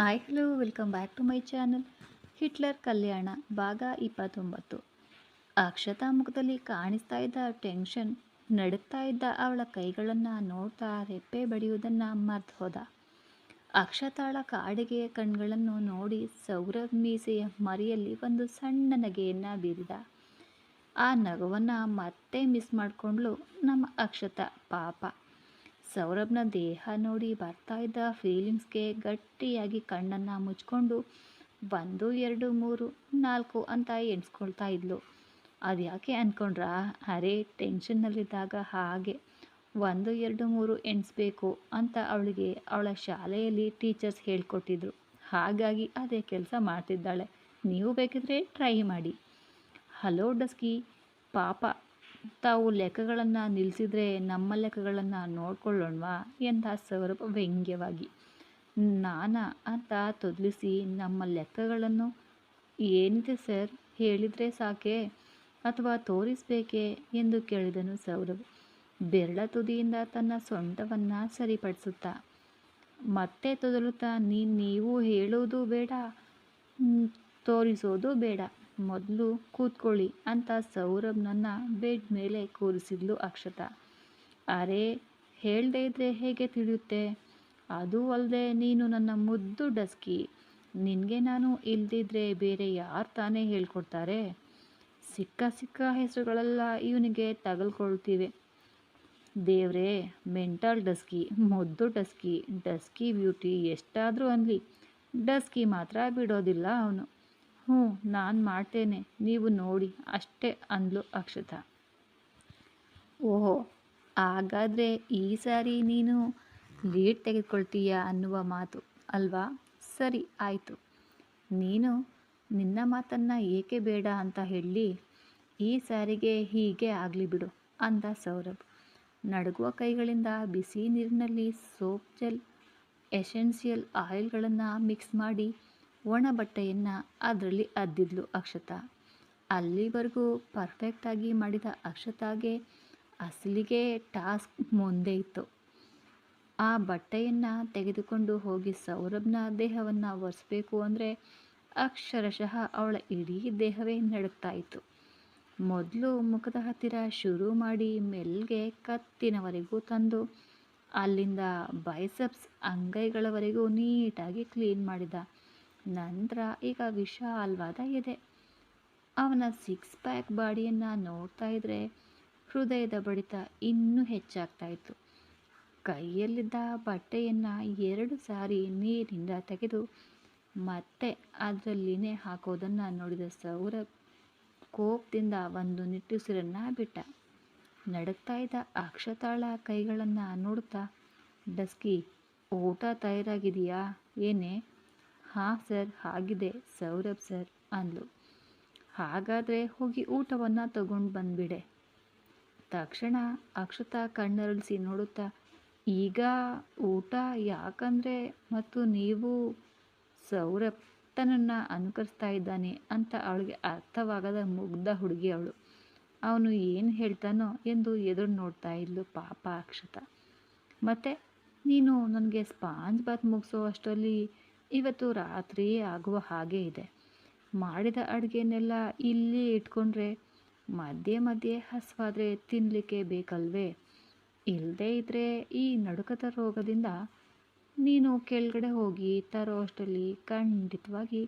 Hi hello welcome back to my channel Hitler Kalyana ಭಾಗ ಇಪ್ಪತ್ತೊಂಬತ್ತು ಅಕ್ಷತಾ ಮುಖದಲ್ಲಿ ಕಾಣಿಸ್ತಾ ಇದ್ದ ಟೆನ್ಷನ್ ನಡುತ್ತಾ ಇದ್ದ ಅವಳ ಕೈಗಳನ್ನು ನೋಡ್ತಾ ರೆಪ್ಪೆ ಬಡಿಯುವುದನ್ನು ಮರ್ತು ಹೋದ ಅಕ್ಷತಾಳ ಕಾಡಿಗೆಯ ಕಣ್ಗಳನ್ನು ನೋಡಿ ಸೌರಭ್ ಮೀಸೆಯ ಮರಿಯಲ್ಲಿ ಒಂದು ಸಣ್ಣ ನಗೆಯನ್ನು ಬೀರಿದ ಆ ನಗವನ್ನು ಮತ್ತೆ ಮಿಸ್ ಮಾಡಿಕೊಂಡ್ಲು ನಮ್ಮ ಅಕ್ಷತಾ ಪಾಪ. ಸೌರಭ್ನ ದೇಹ ನೋಡಿ ಬರ್ತಾ ಇದ್ದ ಫೀಲಿಂಗ್ಸ್ಗೆ ಗಟ್ಟಿಯಾಗಿ ಕಣ್ಣನ್ನು ಮುಚ್ಕೊಂಡು ಒಂದು, ಎರಡು, ಮೂರು, ನಾಲ್ಕು ಅಂತ ಎಣಿಸ್ಕೊಳ್ತಾ ಇದ್ಲು. ಅದು ಯಾಕೆ ಅಂದ್ಕೊಂಡ್ರಾ ಅರೆ ಟೆನ್ಷನ್ನಲ್ಲಿದ್ದಾಗ ಹಾಗೆ. ಒಂದು, ಎರಡು, ಮೂರು ಎಣಿಸ್ಬೇಕು ಅಂತ ಅವಳಿಗೆ ಅವಳ ಶಾಲೆಯಲ್ಲಿ ಟೀಚರ್ಸ್ ಹೇಳ್ಕೊಟ್ಟಿದ್ರು. ಹಾಗಾಗಿ ಅದೇ ಕೆಲಸ ಮಾಡ್ತಿದ್ದಾಳೆ. ನೀವು ಬೇಕಿದ್ರೆ ಟ್ರೈ ಮಾಡಿ. ಹಲೋ ಡಸ್ಕಿ, ಪಾಪ ತಾವು ಲೆಕ್ಕಗಳನ್ನು ನಿಲ್ಲಿಸಿದ್ರೆ ನಮ್ಮ ಲೆಕ್ಕಗಳನ್ನು ನೋಡ್ಕೊಳ್ಳೋಣವಾ? ಎಂದ ಸ್ವರೂಪ ವ್ಯಂಗ್ಯವಾಗಿ. ನಾನಾ ಅಂತ ತೊದಲಿಸಿ ನಮ್ಮ ಲೆಕ್ಕಗಳನ್ನು ಏನಿದೆ ಸರ್? ಹೇಳಿದರೆ ಸಾಕೆ? ಅಥವಾ ತೋರಿಸಬೇಕೆ? ಎಂದು ಕೇಳಿದನು ಸೌರಭ್. ಬೆರಳ ತುದಿಯಿಂದ ತನ್ನ ಸೊಂಟವನ್ನು ಸರಿಪಡಿಸುತ್ತಾ. ಮತ್ತೆ ತೊದಲುತ್ತಾ, ನೀನು ನೀವು ಹೇಳೋದು ಬೇಡ ತೋರಿಸೋದು ಬೇಡ. ಮೊದಲು ಕೂತ್ಕೊಳ್ಳಿ ಅಂತ ಸೌರಭ್ನನ್ನ ಬೆಡ್ ಮೇಲೆ ಕೂರಿಸಿದ್ಲು ಅಕ್ಷತಾ. ಅರೆ, ಹೇಳದೇ ಇದ್ರೆ ಹೇಗೆ ತಿಳಿಯುತ್ತೆ? ಅದು ಅಲ್ಲದೆ ನೀನು ನನ್ನ ಮುದ್ದು ಡಸ್ಕಿ. ನಿನಗೆ ನಾನು ಇಲ್ದಿದ್ರೆ ಬೇರೆ ಯಾರು ತಾನೇ ಹೇಳ್ಕೊಡ್ತಾರೆ? ಸಿಕ್ಕ ಸಿಕ್ಕ ಹೆಸರುಗಳೆಲ್ಲ ಇವನಿಗೆ ತಗಲ್ಕೊಳ್ತೀವಿ ದೇವ್ರೇ, ಮೆಂಟಲ್ ಡಸ್ಕಿ, ಮುದ್ದು ಡಸ್ಕಿ ಡಸ್ಕಿ ಬ್ಯೂಟಿ ಎಷ್ಟಾದರೂ ಅನ್ಲಿ. ಡಸ್ಕಿ ಮಾತ್ರ ಬಿಡೋದಿಲ್ಲ ಅವನು. ಹ್ಞೂ, ನಾನು ಮಾಡ್ತೇನೆ. ನೀವು ನೋಡಿ. ಅಷ್ಟೇ ಅಂದ್ಲು ಅಕ್ಷತಾ. ಓಹೋ, ಹಾಗಾದರೆ ಈ ಸಾರಿ ನೀನು ಲೀಡ್ ತೆಗೆದುಕೊಳ್ತೀಯ ಅನ್ನುವ ಮಾತು, ಅಲ್ವಾ? ಸರಿ, ಆಯಿತು. ನೀನು ನಿನ್ನ ಮಾತನ್ನು ಏಕೆ ಬೇಡ ಅಂತ ಹೇಳಿ, ಈ ಸಾರಿಗೆ ಹೀಗೆ ಆಗಲಿ ಬಿಡು, ಅಂದ ಸೌರಭ್. ನಡುಗುವ ಕೈಗಳಿಂದ ಬಿಸಿ ನೀರಿನಲ್ಲಿ ಸೋಪ್ ಜೆಲ್ ಎಸೆನ್ಷಿಯಲ್ ಆಯಿಲ್ಗಳನ್ನು ಮಿಕ್ಸ್ ಮಾಡಿ ಒಣ ಬಟ್ಟೆಯನ್ನು ಅದರಲ್ಲಿ ಅದ್ದಿದ್ಲು ಅಕ್ಷತಾ. ಅಲ್ಲಿವರೆಗೂ ಪರ್ಫೆಕ್ಟಾಗಿ ಮಾಡಿದ ಅಕ್ಷತಾಗೆ ಅಸಲಿಗೆ ಟಾಸ್ಕ್ ಮುಂದೆ ಇತ್ತು. ಆ ಬಟ್ಟೆಯನ್ನು ತೆಗೆದುಕೊಂಡು ಹೋಗಿ ಸೌರಭ್ನ ದೇಹವನ್ನು ಒರೆಸ್ಬೇಕು ಅಂದರೆ ಅಕ್ಷರಶಃ ಅವಳ ಇಡೀ ದೇಹವೇ ನಡುಕ್ತಾ ಇತ್ತು. ಮೊದಲು ಮುಖದ ಹತ್ತಿರ ಶುರು ಮಾಡಿ ಮೆಲ್ಗೆ ಕತ್ತಿನವರೆಗೂ ತಂದು, ಅಲ್ಲಿಂದ ಬೈಸಪ್ಸ್ ಅಂಗೈಗಳವರೆಗೂ ನೀಟಾಗಿ ಕ್ಲೀನ್ ಮಾಡಿದ ನಂತರ ಈಗ ವಿಶಾಲವಾದ ಎದೆ ಅವನ ಸಿಕ್ಸ್ ಪ್ಯಾಕ್ ಬಾಡಿಯನ್ನು ನೋಡ್ತಾ ಇದ್ರೆ ಹೃದಯದ ಬಡಿತ ಇನ್ನೂ ಹೆಚ್ಚಾಗ್ತಾ ಇತ್ತು. ಕೈಯಲ್ಲಿದ್ದ ಬಟ್ಟೆಯನ್ನು ಎರಡು ಸಾರಿ ನೀರಿನಿಂದ ತೆಗೆದು ಮತ್ತೆ ಅದರಲ್ಲಿನೇ ಹಾಕೋದನ್ನು ನೋಡಿದ ಸೌರಭ್ ಕೋಪದಿಂದ ಒಂದು ನಿಟ್ಟುಸಿರನ್ನು ಬಿಟ್ಟ. ನಡುಕ್ತಾ ಇದ್ದ ಅಕ್ಷತಾಳ ಕೈಗಳನ್ನು ನೋಡುತ್ತಾ, ಡಸ್ಕಿ, ಊಟ ತಯಾರಾಗಿದೆಯಾ? ಏನೇ? ಹಾಂ ಸರ್ ಆಗಿದೆ ಸೌರಭ್ ಸರ್ ಅಂದ್ಲು. ಹಾಗಾದರೆ ಹೋಗಿ ಊಟವನ್ನು ತಗೊಂಡು ಬಂದ್ಬಿಡೆ. ತಕ್ಷಣ ಅಕ್ಷತಾ ಕಣ್ಣರಳಿಸಿ ನೋಡುತ್ತಾ, ಈಗ ಊಟ ಯಾಕಂದರೆ ಮತ್ತು ನೀವು ಸೌರಭ್ ತನ್ನನ್ನು ಅನುಕರಿಸ್ತಾ ಇದ್ದಾನೆ ಅಂತ ಅವಳಿಗೆ ಅರ್ಥವಾಗದ ಮುಗ್ಧ ಹುಡುಗಿ ಅವಳು. ಅವನು ಏನು ಹೇಳ್ತಾನೋ ಎಂದು ಎದುರು ನೋಡ್ತಾ ಇದ್ಲು ಪಾಪ ಅಕ್ಷತಾ. ಮತ್ತು, ನೀನು ನನಗೆ ಸ್ಪಾಂಜ್ ಬಾತ್ ಮುಗಿಸೋ ಅಷ್ಟರಲ್ಲಿ ಇವತ್ತು ರಾತ್ರಿ ಆಗುವ ಹಾಗೆ ಇದೆ. ಮಾಡಿದ ಅಡುಗೆನೆಲ್ಲ ಇಲ್ಲಿ ಇಟ್ಕೊಂಡ್ರೆ ಮಧ್ಯೆ ಮಧ್ಯೆ ಹಸುವಾದರೆ ತಿನ್ನಲಿಕ್ಕೆ ಬೇಕಲ್ವೇ? ಇಲ್ಲದೇ ಇದ್ದರೆ ಈ ನಡುಕದ ರೋಗದಿಂದ ನೀನು ಕೆಳಗಡೆ ಹೋಗಿ ತರೋ ಅಷ್ಟರಲ್ಲಿ ಖಂಡಿತವಾಗಿ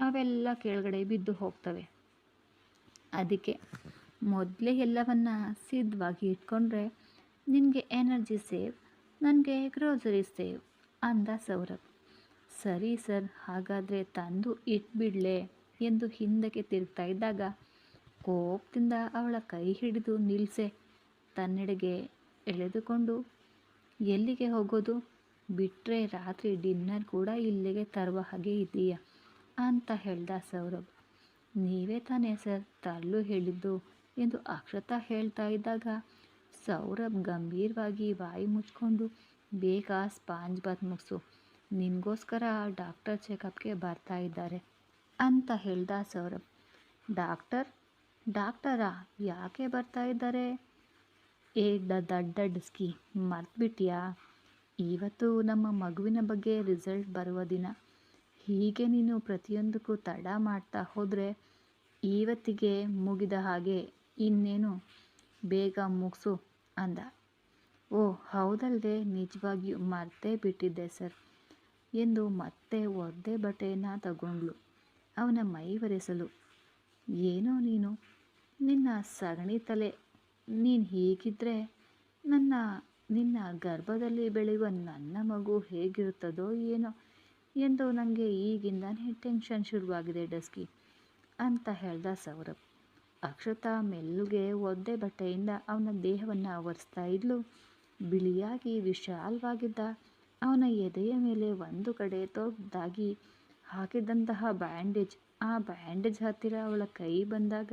ಅವೆಲ್ಲ ಕೆಳಗಡೆ ಬಿದ್ದು ಹೋಗ್ತವೆ. ಅದಕ್ಕೆ ಮೊದಲೇ ಎಲ್ಲವನ್ನು ಸಿದ್ಧವಾಗಿ ಇಟ್ಕೊಂಡ್ರೆ ನಿನಗೆ ಎನರ್ಜಿ ಸೇವ್ ನನಗೆ ಗ್ರೋಸರಿ ಸೇವ್ ಅಂದ ಸೌರಭ್. ಸರಿ ಸರ್, ಹಾಗಾದರೆ ತಂದು ಇಟ್ಬಿಡ್ಲೆ ಎಂದು ಹಿಂದಕ್ಕೆ ತಿರುಗ್ತಾ ಇದ್ದಾಗ ಕೋಪದಿಂದ ಅವಳ ಕೈ ಹಿಡಿದು ನಿಲ್ಲಿಸೆ ತನ್ನೆಡೆಗೆ ಎಳೆದುಕೊಂಡು, ಎಲ್ಲಿಗೆ ಹೋಗೋದು? ಬಿಟ್ಟರೆ ರಾತ್ರಿ ಡಿನ್ನರ್ ಕೂಡ ಇಲ್ಲಿಗೆ ತರುವ ಹಾಗೆ ಇದೆಯಾ ಅಂತ ಹೇಳ್ದ ಸೌರಭ್. ನೀವೇ ತಾನೇ ಸರ್ ತರಲು ಹೇಳಿದ್ದು ಎಂದು ಅಕ್ಷತಾ ಹೇಳ್ತಾ ಇದ್ದಾಗ ಸೌರಭ್ ಗಂಭೀರವಾಗಿ ಬಾಯಿ ಮುಚ್ಕೊಂಡು, ಬೇಗ ಸ್ಪಾಂಜ್ ಬಾತ್ ಮುಗಿಸು. ನಿನಗೋಸ್ಕರ ಡಾಕ್ಟರ್ ಚೆಕಪ್ಗೆ ಬರ್ತಾ ಇದ್ದಾರೆ ಅಂತ ಹೇಳ್ದ ಸೌರಭ್. ಡಾಕ್ಟರ್, ಡಾಕ್ಟರಾ ಯಾಕೆ ಬರ್ತಾ ಇದ್ದಾರೆ? ಏ ದ ದಡ್ಡ ಡಿಸ್ಕಿ ಮರ್ತ್ಬಿಟ್ಯಾ? ಇವತ್ತು ನಮ್ಮ ಮಗುವಿನ ಬಗ್ಗೆ ರಿಸಲ್ಟ್ ಬರುವ ದಿನ. ಹೀಗೆ ನೀನು ಪ್ರತಿಯೊಂದಕ್ಕೂ ತಡ ಮಾಡ್ತಾ ಹೋದರೆ ಇವತ್ತಿಗೆ ಮುಗಿದ ಹಾಗೆ ಇನ್ನೇನು ಬೇಗ ಮುಗಿಸು ಅಂದ. ಓ ಹೌದಲ್ವೇ, ನಿಜವಾಗಿಯೂ ಮರ್ತೇ ಬಿಟ್ಟಿದ್ದೆ ಸರ್. ಎಂದು ಮತ್ತೆ ಒದ್ದೆ ಬಟ್ಟೆಯನ್ನು ತಗೊಂಡ್ಳು. ಅವನ ಮೈ ಒರೆಸಲು, ಏನೋ ನೀನು? ನಿನ್ನ ಸಗಣಿ ತಲೆ. ನೀನು ಹೀಗಿದ್ದರೆ ನನ್ನ, ನಿನ್ನ ಗರ್ಭದಲ್ಲಿ ಬೆಳೆಯುವ ನನ್ನ ಮಗು ಹೇಗಿರುತ್ತದೋ ಏನೋ? ಎಂದು ನನಗೆ ಈಗಿಂದನೇ ಟೆನ್ಷನ್ ಶುರುವಾಗಿದೆ ಡಸ್ಕಿ ಅಂತ ಹೇಳ್ದ ಸೌರಭ್. ಅಕ್ಷತಾ ಮೆಲ್ಲುಗೆ ಒದ್ದೆ ಬಟ್ಟೆಯಿಂದ ಅವನ ದೇಹವನ್ನು ಒರೆಸ್ತಾ ಇದ್ಲು. ಬಿಳಿಯಾಗಿ ವಿಶಾಲವಾಗಿದ್ದ ಅವನ ಎದೆಯ ಮೇಲೆ ಒಂದು ಕಡೆ ದೊಡ್ಡದಾಗಿ ಹಾಕಿದಂತಹ ಬ್ಯಾಂಡೇಜ್. ಆ ಬ್ಯಾಂಡೇಜ್ ಹತ್ತಿರ ಅವಳ ಕೈ ಬಂದಾಗ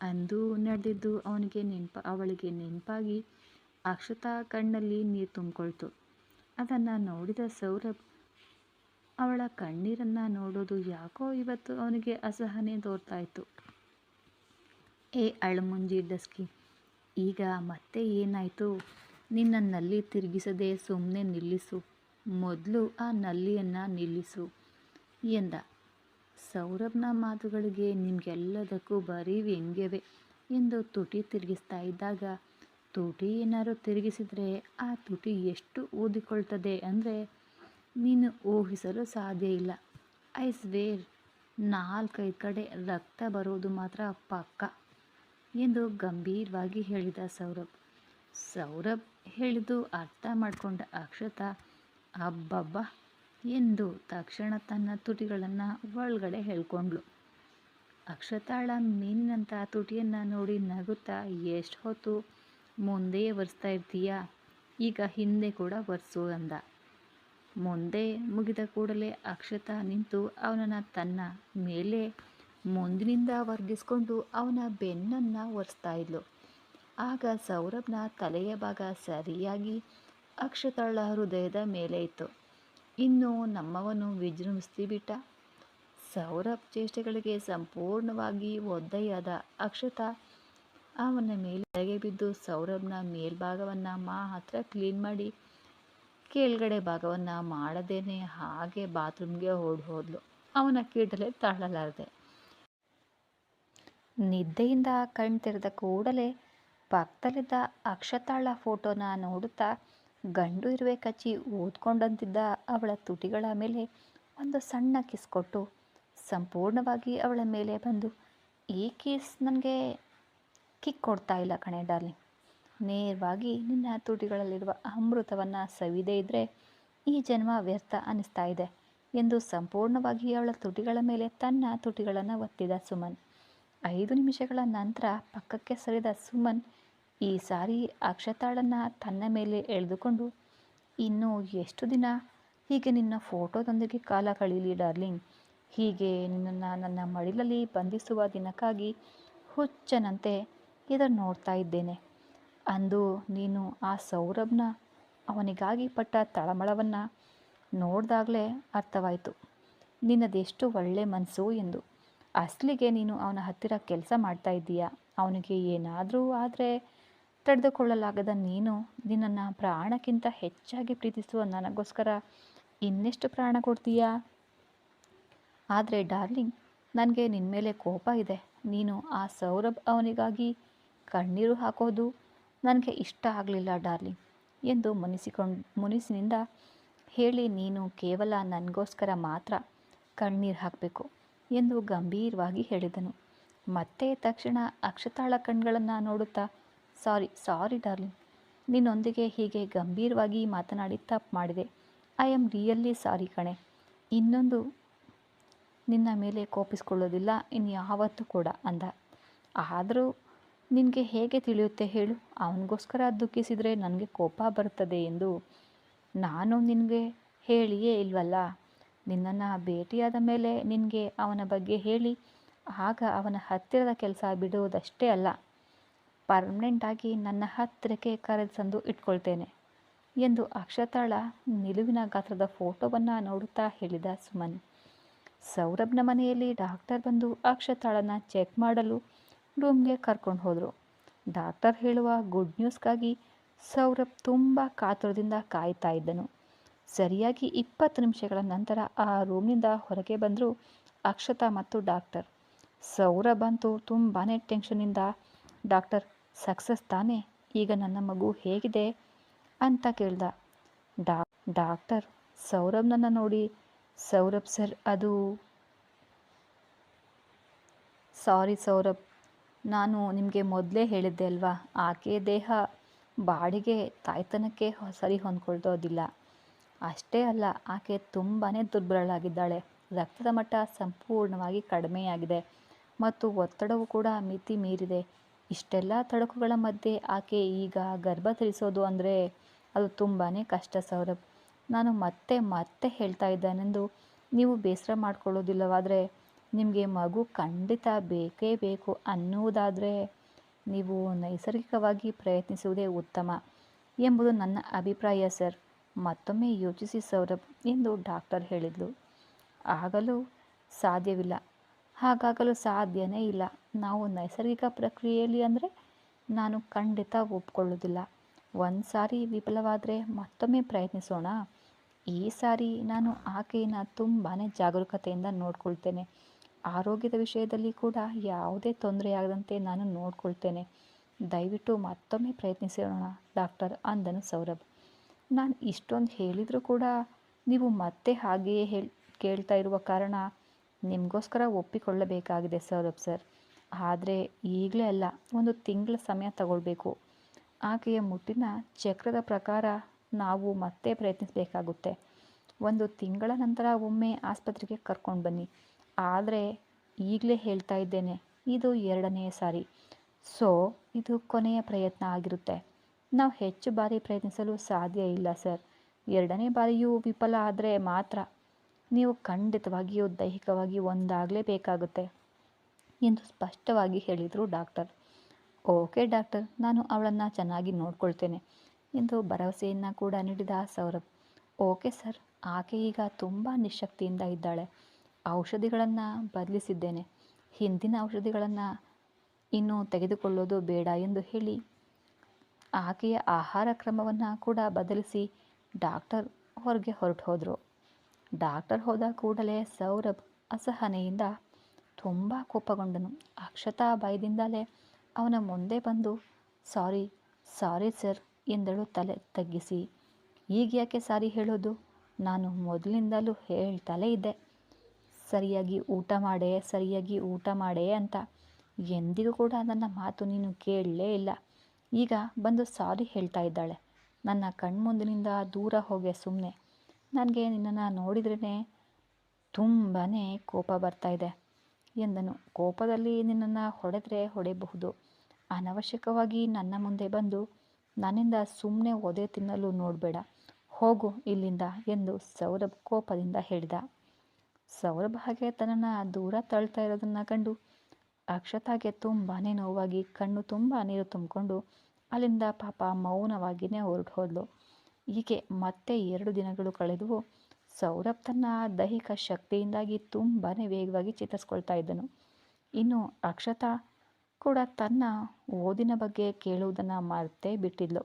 ಅಂದು ನಡೆದಿದ್ದು ಅವನಿಗೆ ನೆನಪ, ಅವಳಿಗೆ ನೆನಪಾಗಿ ಅಕ್ಷತಾ ಕಣ್ಣಲ್ಲಿ ನೀರು ತುಂಬಿಕೊಳ್ತು. ಅದನ್ನು ನೋಡಿದ ಸೌರಭ್, ಅವಳ ಕಣ್ಣೀರನ್ನು ನೋಡೋದು ಯಾಕೋ ಇವತ್ತು ಅವನಿಗೆ ಅಸಹನೆ ತೋರ್ತಾ ಇತ್ತು. ಏ ಅಳಮುಂಜಿ ಡಸ್ಕಿ, ಈಗ ಮತ್ತೆ ಏನಾಯಿತು? ನಿನ್ನ ನಲ್ಲಿ ತಿರುಗಿಸದೆ ಸುಮ್ಮನೆ ನಿಲ್ಲಿಸು. ಮೊದಲು ಆ ನಲ್ಲಿಯನ್ನು ನಿಲ್ಲಿಸು ಎಂದ. ಸೌರಭ್ನ ಮಾತುಗಳಿಗೆ ನಿಮಗೆಲ್ಲದಕ್ಕೂ ಬರೀ ವ್ಯಂಗ್ಯವೇ ಎಂದು ತುಟಿ ತಿರುಗಿಸ್ತಾ ಇದ್ದಾಗ, ತುಟಿ ಏನಾದ್ರು ತಿರುಗಿಸಿದರೆ ಆ ತುಟಿ ಎಷ್ಟು ಊದಿಕೊಳ್ತದೆ ಅಂದರೆ ನೀನು ಊಹಿಸಲು ಸಾಧ್ಯ ಇಲ್ಲ. ಐ ಸ್ವೇರ್, ನಾಲ್ಕೈದು ಕಡೆ ರಕ್ತ ಬರೋದು ಮಾತ್ರ ಪಕ್ಕ ಎಂದು ಗಂಭೀರವಾಗಿ ಹೇಳಿದ ಸೌರಭ್. ಸೌರಭ್ ಹೇಳಿದು ಅರ್ಥ ಮಾಡಿಕೊಂಡ ಅಕ್ಷತಾ, ಅಬ್ಬಬ್ಬ! ಎಂದು ತಕ್ಷಣ ತನ್ನ ತುಟಿಗಳನ್ನು ಒಳಗಡೆ ಹೇಳ್ಕೊಂಡ್ಳು. ಅಕ್ಷತಾಳ ಮೀನಿನಂಥ ತುಟಿಯನ್ನು ನೋಡಿ ನಗುತ್ತಾ, ಎಷ್ಟು ಹೊತ್ತು? ಮುಂದೆ ಒರೆಸ್ತಾ ಇರ್ತೀಯಾ? ಈಗ ಹಿಂದೆ ಕೂಡ ಒರೆಸು ಅಂದ. ಮುಂದೆ ಮುಗಿದ ಕೂಡಲೇ ಅಕ್ಷತಾ ನಿಂತು ಅವನನ್ನು ತನ್ನ ಮೇಲೆ ಮುಂದಿನಿಂದ ವರ್ಗಿಸ್ಕೊಂಡು ಅವನ ಬೆನ್ನನ್ನು ಒರೆಸ್ತಾ ಇದ್ಲು. ಆಗ ಸೌರಭ್ನ ತಲೆಯ ಭಾಗ ಸರಿಯಾಗಿ ಅಕ್ಷತಾಳ ಹೃದಯದ ಮೇಲೆ ಇತ್ತು. ಇನ್ನು ನಮ್ಮವನು ವಿಜೃಂಭಿಸ್ತಿಬಿಟ್ಟ. ಸೌರಭ್ ಚೇಷ್ಟೆಗಳಿಗೆ ಸಂಪೂರ್ಣವಾಗಿ ಒದ್ದೆಯಾದ ಅಕ್ಷತ ಅವನ ಮೇಲೆ ಬಿದ್ದು ಸೌರಭ್ನ ಮೇಲ್ಭಾಗವನ್ನು ಮಾತ್ರ ಕ್ಲೀನ್ ಮಾಡಿ ಕೆಳಗಡೆ ಭಾಗವನ್ನು ಮಾಡದೇನೆ ಹಾಗೆ ಬಾತ್ರೂಮ್ಗೆ ಓಡಿ ಹೋದ್ಲು. ಅವನ ಕೀಟಲೆ ತಾಳಲಾರದೆ ನಿದ್ದೆಯಿಂದ ಕಣ್ ತೆರೆದ ಕೂಡಲೇ ಪಕ್ಕದಲ್ಲಿದ್ದ ಅಕ್ಷತಾಳ ಫೋಟೋನ ನೋಡುತ್ತಾ ಗಂಡು ಇರುವೆ ಕಚ್ಚಿ ಓದ್ಕೊಂಡಂತಿದ್ದ ಅವಳ ತುಟಿಗಳ ಮೇಲೆ ಒಂದು ಸಣ್ಣ ಕಿಸ್ ಕೊಟ್ಟು ಸಂಪೂರ್ಣವಾಗಿ ಅವಳ ಮೇಲೆ ಬಂದು, ಈ ಕಿಸ್ ನನಗೆ ಕಿಕ್ ಕೊಡ್ತಾ ಇಲ್ಲ ಕಣೆ ಡಾರ್ಲಿಂಗ್. ನೇರವಾಗಿ ನಿನ್ನ ತುಟಿಗಳಲ್ಲಿರುವ ಅಮೃತವನ್ನು ಸವಿದೇ ಇದ್ದರೆ ಈ ಜನ್ಮ ವ್ಯರ್ಥ ಅನ್ನಿಸ್ತಾ ಇದೆ ಎಂದು ಸಂಪೂರ್ಣವಾಗಿ ಅವಳ ತುಟಿಗಳ ಮೇಲೆ ತನ್ನ ತುಟಿಗಳನ್ನು ಒತ್ತಿದ ಸುಮನ್. ಐದು ನಿಮಿಷಗಳ ನಂತರ ಪಕ್ಕಕ್ಕೆ ಸರಿದ ಸುಮನ್ ಈ ಸಾರಿ ಅಕ್ಷತಾಳನ್ನು ತನ್ನ ಮೇಲೆ ಎಳೆದುಕೊಂಡು, ಇನ್ನು ಎಷ್ಟು ದಿನ? ಹೀಗೆ ನಿನ್ನ ಫೋಟೋದೊಂದಿಗೆ ಕಾಲ ಕಳೀಲಿ ಡಾರ್ಲಿಂಗ್. ಹೀಗೆ ನಿನ್ನನ್ನು ನನ್ನ ಮಡಿಲಲ್ಲಿ ಬಂಧಿಸುವ ದಿನಕ್ಕಾಗಿ ಹುಚ್ಚನಂತೆ ಇದನ್ನು ನೋಡ್ತಾ ಇದ್ದೇನೆ. ಅಂದು ನೀನು ಆ ಸೌರಭ್ನ ಅವನಿಗಾಗಿ ಪಟ್ಟ ತಳಮಳವನ್ನು ನೋಡಿದಾಗಲೇ ಅರ್ಥವಾಯಿತು. ನಿನ್ನದೆಷ್ಟು ಒಳ್ಳೆ ಮನಸ್ಸು ಎಂದು. ಅಸಲಿಗೆ ನೀನು ಅವನ ಹತ್ತಿರ ಕೆಲಸ ಮಾಡ್ತಾ ಇದ್ದೀಯಾ? ಅವನಿಗೆ ಏನಾದರೂ ಆದರೆ ತಡೆದುಕೊಳ್ಳಲಾಗದ ನೀನು ನಿನ್ನನ್ನು ಪ್ರಾಣಕ್ಕಿಂತ ಹೆಚ್ಚಾಗಿ ಪ್ರೀತಿಸುವ ನನಗೋಸ್ಕರ ಇನ್ನೆಷ್ಟು ಪ್ರಾಣ ಕೊಡ್ತೀಯಾ? ಆದರೆ ಡಾರ್ಲಿಂಗ್, ನನಗೆ ನಿನ್ನ ಮೇಲೆ ಕೋಪ ಇದೆ. ನೀನು ಆ ಸೌರಭ್ ಅವನಿಗಾಗಿ ಕಣ್ಣೀರು ಹಾಕೋದು ನನಗೆ ಇಷ್ಟ ಆಗಲಿಲ್ಲ ಡಾರ್ಲಿಂಗ್ ಎಂದು ಮುನಿಸಿಕೊಂಡು, ಮುನಿಸಿನಿಂದ ಹೇಳಿ ನೀನು ಕೇವಲ ನನಗೋಸ್ಕರ ಮಾತ್ರ ಕಣ್ಣೀರು ಹಾಕಬೇಕು ಎಂದು ಗಂಭೀರವಾಗಿ ಹೇಳಿದನು. ಮತ್ತೆ ತಕ್ಷಣ ಅಕ್ಷತಾಳ ಕಣ್ಗಳನ್ನು ನೋಡುತ್ತಾ ಸಾರಿ ಸಾರಿ ಡಾರ್ಲಿಂಗ್. ನಿನ್ನೊಂದಿಗೆ ಹೀಗೆ ಗಂಭೀರವಾಗಿ ಮಾತನಾಡಿ ತಪ್ಪು ಮಾಡಿದೆ. ಐ ಆಮ್ ರಿಯಲ್ಲಿ ಸಾರಿ ಕಣೆ. ಇನ್ನೊಂದು ನಿನ್ನ ಮೇಲೆ ಕೋಪಿಸ್ಕೊಳ್ಳೋದಿಲ್ಲ ಇನ್ನು ಯಾವತ್ತೂ ಕೂಡ ಅಂದ. ಆದರೂ ನಿನಗೆ ಹೇಗೆ ತಿಳಿಯುತ್ತೆ ಹೇಳು. ಅವನಿಗೋಸ್ಕರ ದುಃಖಿಸಿದರೆ ನನಗೆ ಕೋಪ ಬರುತ್ತದೆ ಎಂದು ನಾನು ನಿನಗೆ ಹೇಳಿಯೇ ಇಲ್ವಲ್ಲ? ನಿನ್ನನ್ನು ಭೇಟಿಯಾದ ಮೇಲೆ ನಿನಗೆ ಅವನ ಬಗ್ಗೆ ಹೇಳಿ. ಆಗ ಅವನ ಹತ್ತಿರದ ಕೆಲಸ ಬಿಡುವುದಷ್ಟೇ ಅಲ್ಲ. ಪರ್ಮನೆಂಟಾಗಿ ನನ್ನ ಹತ್ತಿರಕ್ಕೆ ಕರೆಸಂದು ಇಟ್ಕೊಳ್ತೇನೆ ಎಂದು ಅಕ್ಷತಾಳ ನಿಲುವಿನ ಗಾತ್ರದ ಫೋಟೋವನ್ನು ನೋಡುತ್ತಾ ಹೇಳಿದ ಸುಮನ್. ಸೌರಭ್ನ ಮನೆಯಲ್ಲಿ ಡಾಕ್ಟರ್ ಬಂದು ಅಕ್ಷತಾಳನ ಚೆಕ್ ಮಾಡಲು ರೂಮ್ಗೆ ಕರ್ಕೊಂಡು ಹೋದರು. ಡಾಕ್ಟರ್ ಹೇಳುವ ಗುಡ್ ನ್ಯೂಸ್ಗಾಗಿ ಸೌರಭ್ ತುಂಬ ಕಾತುರದಿಂದ ಕಾಯ್ತಾ ಇದ್ದನು. ಸರಿಯಾಗಿ ಇಪ್ಪತ್ತು ನಿಮಿಷಗಳ ನಂತರ ಆ ರೂಮ್ನಿಂದ ಹೊರಗೆ ಬಂದರು ಅಕ್ಷತಾ ಮತ್ತು ಡಾಕ್ಟರ್. ಸೌರಭ್ ಅಂತೂ ತುಂಬಾ ಟೆನ್ಷನ್ನಿಂದ ಡಾಕ್ಟರ್ ಸಕ್ಸಸ್ ತಾನೇ? ಈಗ ನನ್ನ ಮಗು ಹೇಗಿದೆ? ಅಂತ ಕೇಳ್ದ. ಡಾ, ಡಾಕ್ಟರ್ ಸೌರಭ್ನನ್ನು ನೋಡಿ. ಸೌರಭ್ ಸರ್, ಅದು ಸಾರಿ ಸೌರಭ್, ನಾನು ನಿಮಗೆ ಮೊದಲೇ ಹೇಳಿದ್ದೆ ಅಲ್ವಾ? ಆಕೆ ದೇಹ ಬಾಡಿಗೆ ತಾಯ್ತನಕ್ಕೆ ಸರಿ ಹೊಂದ್ಕೊಳ್ತೋದಿಲ್ಲ ಅಷ್ಟೇ ಅಲ್ಲ, ಆಕೆ ತುಂಬಾ ದುರ್ಬಲಳಾಗಿದ್ದಾಳೆ. ರಕ್ತದ ಮಟ್ಟ ಸಂಪೂರ್ಣವಾಗಿ ಕಡಿಮೆಯಾಗಿದೆ. ಮತ್ತು ಒತ್ತಡವು ಕೂಡ ಮಿತಿ ಮೀರಿದೆ. ಇಷ್ಟೆಲ್ಲ ತಡಕುಗಳ ಮಧ್ಯೆ ಆಕೆ ಈಗ ಗರ್ಭ ಧರಿಸೋದು ಅಂದರೆ ಅದು ತುಂಬಾ ಕಷ್ಟ ಸೌರಭ್. ನಾನು ಮತ್ತೆ ಮತ್ತೆ ಹೇಳ್ತಾ ಇದ್ದಾನೆಂದು ನೀವು ಬೇಸರ ಮಾಡ್ಕೊಳ್ಳೋದಿಲ್ಲವಾದರೆ ನಿಮಗೆ ಮಗು ಖಂಡಿತ ಬೇಕೇ ಬೇಕು ಅನ್ನುವುದಾದರೆ ನೀವು ನೈಸರ್ಗಿಕವಾಗಿ ಪ್ರಯತ್ನಿಸುವುದೇ ಉತ್ತಮ ಎಂಬುದು ನನ್ನ ಅಭಿಪ್ರಾಯ ಸರ್. ಮತ್ತೊಮ್ಮೆ ಯೋಚಿಸಿ ಸೌರಭ್ ಎಂದು ಡಾಕ್ಟರ್ ಹೇಳಿದ್ಲು. ಆಗಲೂ ಸಾಧ್ಯವಿಲ್ಲ. ಹಾಗಾಗಲು ಸಾಧ್ಯನೇ ಇಲ್ಲ. ನಾವು ನೈಸರ್ಗಿಕ ಪ್ರಕ್ರಿಯೆಯಲ್ಲಿ ಅಂದರೆ ನಾನು ಖಂಡಿತ ಒಪ್ಕೊಳ್ಳೋದಿಲ್ಲ ಒಂದು ಸಾರಿ ವಿಫಲವಾದರೆ ಮತ್ತೊಮ್ಮೆ ಪ್ರಯತ್ನಿಸೋಣ. ಈ ಸಾರಿ ನಾನು ಆಕೆಯನ್ನು ತುಂಬಾ ಜಾಗರೂಕತೆಯಿಂದ ನೋಡ್ಕೊಳ್ತೇನೆ. ಆರೋಗ್ಯದ ವಿಷಯದಲ್ಲಿ ಕೂಡ ಯಾವುದೇ ತೊಂದರೆ ಆಗದಂತೆ ನಾನು ನೋಡ್ಕೊಳ್ತೇನೆ. ದಯವಿಟ್ಟು ಮತ್ತೊಮ್ಮೆ ಪ್ರಯತ್ನಿಸೋಣ, ಡಾಕ್ಟರ್ ಅಂದನು ಸೌರಭ್. ನಾನು ಇಷ್ಟೊಂದು ಹೇಳಿದರೂ ಕೂಡ ನೀವು ಮತ್ತೆ ಹಾಗೆಯೇ ಹೇಳಿ ಕೇಳ್ತಾ ಇರುವ ಕಾರಣ ನಿಮಗೋಸ್ಕರ ಒಪ್ಪಿಕೊಳ್ಳಬೇಕಾಗಿದೆ ಸೌರಭ್ ಸರ್ ಆದರೆ ಈಗಲೇ ಅಲ್ಲ, ಒಂದು ತಿಂಗಳ ಸಮಯ ತಗೊಳ್ಬೇಕು. ಆಕೆಯ ಮುಟ್ಟಿನ ಚಕ್ರದ ಪ್ರಕಾರ ನಾವು ಮತ್ತೆ ಪ್ರಯತ್ನಿಸಬೇಕಾಗುತ್ತೆ. ಒಂದು ತಿಂಗಳ ನಂತರ ಒಮ್ಮೆ ಆಸ್ಪತ್ರೆಗೆ ಕರ್ಕೊಂಡು ಬನ್ನಿ. ಆದರೆ ಈಗಲೇ ಹೇಳ್ತಾ ಇದ್ದೇನೆ, ಇದು ಎರಡನೆಯ ಸಾರಿ. ಸೊ, ಇದು ಕೊನೆಯ ಪ್ರಯತ್ನ ಆಗಿರುತ್ತೆ. ನಾವು ಹೆಚ್ಚು ಬಾರಿ ಪ್ರಯತ್ನಿಸಲು ಸಾಧ್ಯ ಇಲ್ಲ, ಸರ್. ಎರಡನೇ ಬಾರಿಯೂ ವಿಫಲ ಆದರೆ ಮಾತ್ರ ನೀವು ಖಂಡಿತವಾಗಿಯೂ ದೈಹಿಕವಾಗಿ ಒಂದಾಗಲೇಬೇಕಾಗುತ್ತೆ ಎಂದು ಸ್ಪಷ್ಟವಾಗಿ ಹೇಳಿದರು ಡಾಕ್ಟರ್. ಓಕೆ ಡಾಕ್ಟರ್, ನಾನು ಅವಳನ್ನು ಚೆನ್ನಾಗಿ ನೋಡ್ಕೊಳ್ತೇನೆ ಎಂದು ಭರವಸೆಯನ್ನು ಕೂಡ ನೀಡಿದ ಸೌರಭ್. ಓಕೆ ಸರ್, ಆಕೆ ಈಗ ತುಂಬ ನಿಶಕ್ತಿಯಿಂದ ಇದ್ದಾಳೆ. ಔಷಧಿಗಳನ್ನು ಬದಲಿಸಿದ್ದೇನೆ. ಹಿಂದಿನ ಔಷಧಿಗಳನ್ನು ಇನ್ನೂ ತೆಗೆದುಕೊಳ್ಳೋದು ಬೇಡ ಎಂದು ಹೇಳಿ ಆಕೆಯ ಆಹಾರ ಕ್ರಮವನ್ನು ಕೂಡ ಬದಲಿಸಿ ಡಾಕ್ಟರ್ ಹೊರಗೆ ಹೊರಟು ಹೋದರು ಡಾಕ್ಟರ್ ಹೋದ ಕೂಡಲೇ ಸೌರಭ್ ಅಸಹನೆಯಿಂದ ತುಂಬ ಕೋಪಗೊಂಡನು. ಅಕ್ಷತಾ ಭಯದಿಂದಲೇ ಅವನ ಮುಂದೆ ಬಂದು, ಸಾರಿ ಸಾರಿ ಸರ್, ಎಂದಳು ತಲೆ ತಗ್ಗಿಸಿ. ಈಗ ಯಾಕೆ ಸಾರಿ ಹೇಳೋದು? ನಾನು ಮೊದಲಿಂದಲೂ ಹೇಳ್ತಲೇ ಇದ್ದೆ. ಸರಿಯಾಗಿ ಊಟ ಮಾಡೇ, ಸರಿಯಾಗಿ ಊಟ ಮಾಡೇ ಅಂತ. ಎಂದಿಗೂ ಕೂಡ ನನ್ನ ಮಾತು ನೀನು ಕೇಳಲೇ ಇಲ್ಲ. ಈಗ ಬಂದು ಸಾರಿ ಹೇಳ್ತಾ ಇದ್ದಾಳೆ. ನನ್ನ ಕಣ್ಮುಂದಿನಿಂದ ದೂರ ಹೋಗೆ ಸುಮ್ಮನೆ ನನಗೆ ನಿನ್ನನ್ನು ನೋಡಿದ್ರೇ ತುಂಬಾ ಕೋಪ ಬರ್ತಾ ಇದೆ ಎಂದನು. ಕೋಪದಲ್ಲಿ ನಿನ್ನನ್ನು ಹೊಡೆದ್ರೆ ಹೊಡೆಯಬಹುದು. ಅನವಶ್ಯಕವಾಗಿ ನನ್ನ ಮುಂದೆ ಬಂದು ನನ್ನಿಂದ ಸುಮ್ಮನೆ ಒದೆ ತಿನ್ನಲು ನೋಡಬೇಡ. ಹೋಗು ಇಲ್ಲಿಂದ ಎಂದು ಸೌರಭ್ ಕೋಪದಿಂದ ಹೇಳಿದ. ಸೌರಭ್ ಹಾಗೆ ತನ್ನನ್ನು ದೂರ ತಳ್ತಾ ಇರೋದನ್ನು ಕಂಡು ಅಕ್ಷತಾಗೆ ತುಂಬಾ ನೋವಾಗಿ ಕಣ್ಣು ತುಂಬ ನೀರು ತುಂಬಿಕೊಂಡು ಅಲ್ಲಿಂದ ಪಾಪ ಮೌನವಾಗಿಯೇ ಹೊರಟು ಹೋದ್ಲು ಹೀಗೆ ಮತ್ತೆ ಎರಡು ದಿನಗಳು ಕಳೆದವು ಸೌರಭ್ ತನ್ನ ದೈಹಿಕ ಶಕ್ತಿಯಿಂದಾಗಿ ತುಂಬಾ ವೇಗವಾಗಿ ಚೇತರಿಸ್ಕೊಳ್ತಾ ಇದ್ದನು. ಇನ್ನು ಅಕ್ಷತಾ ಕೂಡ ತನ್ನ ಓದಿನ ಬಗ್ಗೆ ಕೇಳುವುದನ್ನು ಮರ್ತೇ ಬಿಟ್ಟಿದ್ಲು.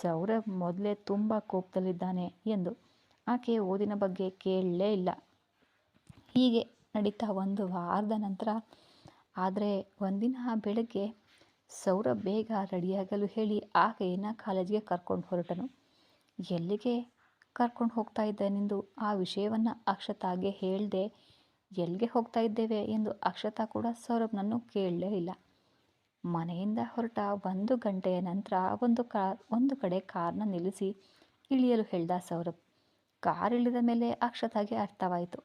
ಸೌರಭ್ ಮೊದಲೇ ತುಂಬ ಕೋಪದಲ್ಲಿದ್ದಾನೆ ಎಂದು ಆಕೆ ಓದಿನ ಬಗ್ಗೆ ಕೇಳಲೇ ಇಲ್ಲ. ಹೀಗೆ ನಡೀತಾ ಒಂದು ವಾರದ ನಂತರ, ಆದರೆ ಒಂದಿನ ಬೆಳಗ್ಗೆ ಸೌರಭ್ ಬೇಗ ರೆಡಿಯಾಗಲು ಹೇಳಿ ಆಕೆಯನ್ನು ಕಾಲೇಜಿಗೆ ಕರ್ಕೊಂಡು ಹೊರಟನು. ಎಲ್ಲಿಗೆ ಕರ್ಕೊಂಡು ಹೋಗ್ತಾ ಇದ್ದೇನೆಂದು ಆ ವಿಷಯವನ್ನು ಅಕ್ಷತಾಗೆ ಹೇಳದೆ, ಎಲ್ಲಿಗೆ ಹೋಗ್ತಾ ಇದ್ದೇವೆ ಎಂದು ಅಕ್ಷತಾ ಕೂಡ ಸೌರಭ್ನನ್ನು ಕೇಳಲೇ ಇಲ್ಲ. ಮನೆಯಿಂದ ಹೊರಟ ಒಂದು ಗಂಟೆಯ ನಂತರ ಒಂದು ಕಾರ್ ಒಂದು ಕಡೆ ಕಾರ್ನ ನಿಲ್ಲಿಸಿ ಇಳಿಯಲು ಹೇಳ್ದ ಸೌರಭ್. ಕಾರ್ ಇಳಿದ ಮೇಲೆ ಅಕ್ಷತಾಗೆ ಅರ್ಥವಾಯಿತು,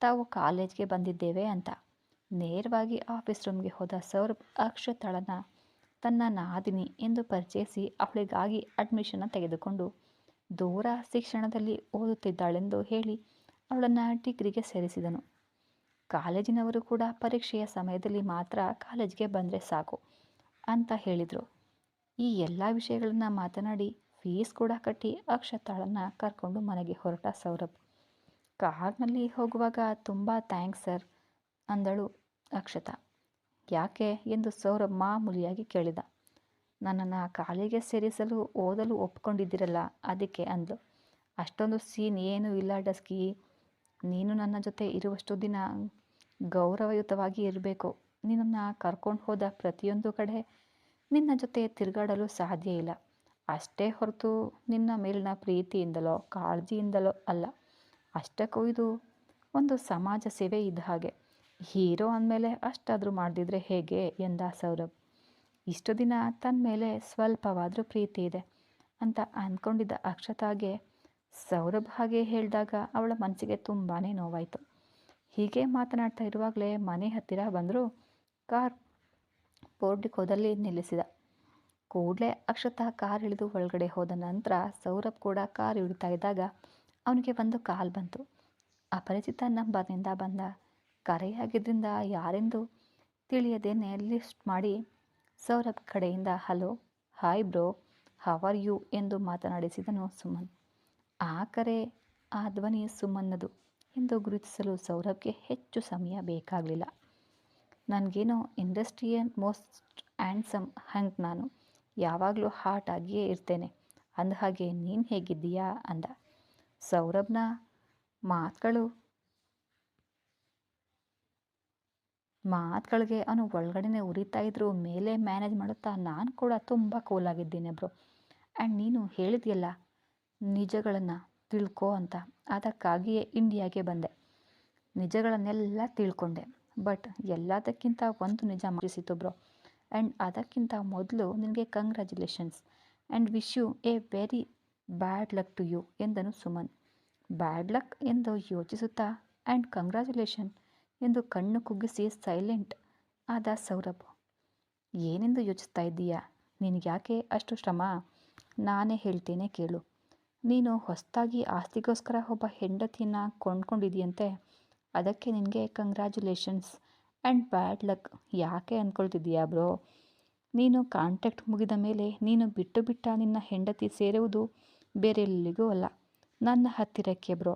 ತಾವು ಕಾಲೇಜ್ಗೆ ಬಂದಿದ್ದೇವೆ ಅಂತ. ನೇರವಾಗಿ ಆಫೀಸ್ ರೂಮ್ಗೆ ಹೋದ ಸೌರಭ್ ಅಕ್ಷತಾಳನ್ನು ತನ್ನ ನಾದಿನಿ ಎಂದು ಪರಿಚಯಿಸಿ ಅವಳಿಗಾಗಿ ಅಡ್ಮಿಷನ್ನ ತೆಗೆದುಕೊಂಡು ದೂರ ಶಿಕ್ಷಣದಲ್ಲಿ ಓದುತ್ತಿದ್ದಾಳೆಂದು ಹೇಳಿ ಅವಳನ್ನು ಡಿಗ್ರಿಗೆ ಸೇರಿಸಿದನು. ಕಾಲೇಜಿನವರು ಕೂಡ ಪರೀಕ್ಷೆಯ ಸಮಯದಲ್ಲಿ ಮಾತ್ರ ಕಾಲೇಜಿಗೆ ಬಂದರೆ ಸಾಕು ಅಂತ ಹೇಳಿದರು. ಈ ಎಲ್ಲ ವಿಷಯಗಳನ್ನು ಮಾತನಾಡಿ ಫೀಸ್ ಕೂಡ ಕಟ್ಟಿ ಅಕ್ಷತಾಳನ್ನು ಕರ್ಕೊಂಡು ಮನೆಗೆ ಹೊರಟ ಸೌರಭ್. ಕಾರ್ನಲ್ಲಿ ಹೋಗುವಾಗ ತುಂಬ ಥ್ಯಾಂಕ್ಸ್ ಸರ್ ಅಂದಳು ಅಕ್ಷತಾ. ಯಾಕೆ ಎಂದು ಸೌರಭ್ ಮಾಮೂಲಿಯಾಗಿ ಕೇಳಿದ. ನನ್ನನ್ನು ಕಾಲಿಗೆ ಸೇರಿಸಲು, ಓದಲು ಒಪ್ಕೊಂಡಿದ್ದೀರಲ್ಲ, ಅದಕ್ಕೆ ಅಂದಳು ಅಷ್ಟೊಂದು ಸೀನ್ ಏನೂ ಇಲ್ಲ ಡಸ್ಕಿ. ನೀನು ನನ್ನ ಜೊತೆ ಇರುವಷ್ಟು ದಿನ ಗೌರವಯುತವಾಗಿ ಇರಬೇಕು. ನಿನ್ನನ್ನು ಕರ್ಕೊಂಡು ಹೋದ ಪ್ರತಿಯೊಂದು ಕಡೆ ನಿನ್ನ ಜೊತೆ ತಿರುಗಾಡಲು ಸಾಧ್ಯ ಇಲ್ಲ. ಅಷ್ಟೇ ಹೊರತು ನಿನ್ನ ಮೇಲಿನ ಪ್ರೀತಿಯಿಂದಲೋ, ಕಾಳಜಿಯಿಂದಲೋ ಅಲ್ಲ. ಅಷ್ಟಕ್ಕೂ ಇದು ಒಂದು ಸಮಾಜ ಸೇವೆ ಇದ್ದ ಹಾಗೆ. ಹೀರೋ ಅಂದಮೇಲೆ ಅಷ್ಟಾದರೂ ಮಾಡದಿದ್ರೆ ಹೇಗೆ ಎಂದ ಸೌರಭ್. ಇಷ್ಟು ದಿನ ತನ್ನ ಮೇಲೆ ಸ್ವಲ್ಪವಾದರೂ ಪ್ರೀತಿ ಇದೆ ಅಂತ ಅಂದ್ಕೊಂಡಿದ್ದ ಅಕ್ಷತಾಗೆ ಸೌರಭ್ ಹಾಗೆ ಹೇಳಿದಾಗ ಅವಳ ಮನಸ್ಸಿಗೆ ತುಂಬಾ ನೋವಾಯಿತು. ಹೀಗೆ ಮಾತನಾಡ್ತಾ ಇರುವಾಗಲೇ ಮನೆ ಹತ್ತಿರ ಬಂದರೂ ಕಾರ್ ಪೋರ್ಟಿಕೋದಲ್ಲಿ ನಿಲ್ಲಿಸಿದ. ಕೂಡಲೇ ಅಕ್ಷತಾ ಕಾರ್ ಇಳಿದು ಒಳಗಡೆ ಹೋದ ನಂತರ ಸೌರಭ್ ಕೂಡ ಕಾರ್ ಇಳಿತಾ ಇದ್ದಾಗ ಅವನಿಗೆ ಒಂದು ಕಾಲ್ ಬಂತು. ಅಪರಿಚಿತ ನಂಬರ್ನಿಂದ ಬಂದ. ಕರೆಯಾಗಿದ್ದರಿಂದ ಯಾರೆಂದು ತಿಳಿಯದೇನೆ ಲಿಸ್ಟ್ ಮಾಡಿ ಸೌರಭ್ ಕಡೆಯಿಂದ, hello, hi bro how are you? ಎಂದು ಮಾತನಾಡಿಸಿದನು ಸುಮನ್. ಆ ಕರೆ ಆ ಧ್ವನಿ ಸುಮನ್ನದು ಎಂದು ಗುರುತಿಸಲು ಸೌರಭ್ಗೆ ಹೆಚ್ಚು ಸಮಯ ಬೇಕಾಗಲಿಲ್ಲ. ನನಗೇನೋ ಇಂಡಸ್ಟ್ರಿಯಲ್ ಮೋಸ್ಟ್ ಆ್ಯಂಡ್ಸಮ್ ಹಂಗ್ ನಾನು. ಯಾವಾಗಲೂ ಹಾಟ್ ಆಗಿಯೇ ಇರ್ತೇನೆ. ಅಂದ ಹಾಗೆ ನೀನು ಹೇಗಿದ್ದೀಯಾ? ಅಂದ. ಸೌರಭ್ನ ಮಾತುಗಳು ಮಾತುಗಳಿಗೆ ಅವನು ಒಳಗಡೆನೆ ಉರಿತಾ ಇದ್ರು, ಮೇಲೆ ಮ್ಯಾನೇಜ್ ಮಾಡುತ್ತಾ ನಾನು ಕೂಡ ತುಂಬ ಕೂಲಾಗಿದ್ದೀನಿ ಬ್ರೋ. ಆ್ಯಂಡ್ ನೀನು ಹೇಳಿದೆಯಲ್ಲ, ನಿಜಗಳನ್ನು ತಿಳ್ಕೊ ಅಂತ. ಅದಕ್ಕಾಗಿಯೇ ಇಂಡಿಯಾಗೆ ಬಂದೆ. ನಿಜಗಳನ್ನೆಲ್ಲ ತಿಳ್ಕೊಂಡೆ. ಬಟ್ ಎಲ್ಲದಕ್ಕಿಂತ ಒಂದು ನಿಜ ಮಾಡಿಸಿತು ಬ್ರೋ. ಆ್ಯಂಡ್ ಅದಕ್ಕಿಂತ ಮೊದಲು ನಿನಗೆ congratulations and wish you a very bad luck to you ಎಂದನು ಸುಮನ್. ಬ್ಯಾಡ್ ಲಕ್ ಎಂದು ಯೋಚಿಸುತ್ತಾ ಆ್ಯಂಡ್ ಕಂಗ್ರ್ಯಾಚುಲೇಷನ್ ಎಂದು ಕಣ್ಣು ಕುಗ್ಗಿಸಿ ಸೈಲೆಂಟ್ ಆದ ಸೌರಭ್. ಏನೆಂದು ಯೋಚಿಸ್ತಾ ಇದ್ದೀಯಾ? ನಿನಗ್ಯಾಕೆ ಅಷ್ಟು ಶ್ರಮ? ನಾನೇ ಹೇಳ್ತೇನೆ ಕೇಳು. ನೀನು ಹೊಸದಾಗಿ ಆಸ್ತಿಗೋಸ್ಕರ ಒಬ್ಬ ಹೆಂಡತಿಯನ್ನು ಕೊಂಡ್ಕೊಂಡಿದೆಯಂತೆ ಅದಕ್ಕೆ ನಿನಗೆ ಕಂಗ್ರ್ಯಾಚುಲೇಷನ್ಸ್ ಆ್ಯಂಡ್ ಬ್ಯಾಡ್ ಲಕ್ ಯಾಕೆ ಅಂದ್ಕೊಳ್ತಿದ್ದೀಯಾ ಬ್ರೋ? ನೀನು ಕಾಂಟ್ಯಾಕ್ಟ್ ಮುಗಿದ ಮೇಲೆ ನೀನು ಬಿಟ್ಟು ಬಿಟ್ಟ ನಿನ್ನ ಹೆಂಡತಿ ಸೇರುವುದು ಬೇರೆಲ್ಲಿಗೂ ಅಲ್ಲ. ನನ್ನ ಹತ್ತಿರಕ್ಕೆ ಬ್ರೋ.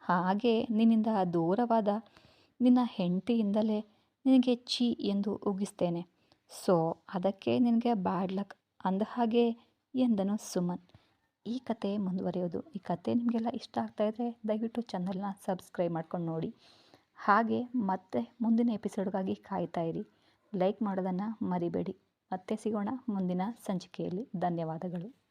ಹಾಗೆ ನಿನ್ನಿಂದ ದೂರವಾದ ನಿನ್ನ ಹೆಂಡತಿಯಿಂದಲೇ ನಿನಗೆ ಛೀ ಎಂದು ಉಗಿಸ್ತೇನೆ. ಸೊ, ಅದಕ್ಕೆ ನಿನಗೆ ಬ್ಯಾಡ್ ಲಕ್ ಅಂದ ಹಾಗೆ ಎಂದನು ಸುಮನ್. ಈ ಕತೆ ಮುಂದುವರಿಯೋದು, ಈ ಕತೆ ನಿಮಗೆಲ್ಲ ಇಷ್ಟ ಆಗ್ತಾ ಇದ್ದರೆ ದಯವಿಟ್ಟು ಚಾನಲ್ನ ಸಬ್ಸ್ಕ್ರೈಬ್ ಮಾಡ್ಕೊಂಡು ನೋಡಿ. ಹಾಗೆ ಮತ್ತೆ ಮುಂದಿನ ಎಪಿಸೋಡ್ಗಾಗಿ ಕಾಯ್ತಾ ಇರಿ. ಲೈಕ್ ಮಾಡೋದನ್ನು ಮರಿಬೇಡಿ. ಮತ್ತೆ ಸಿಗೋಣ ಮುಂದಿನ ಸಂಚಿಕೆಯಲ್ಲಿ. ಧನ್ಯವಾದಗಳು.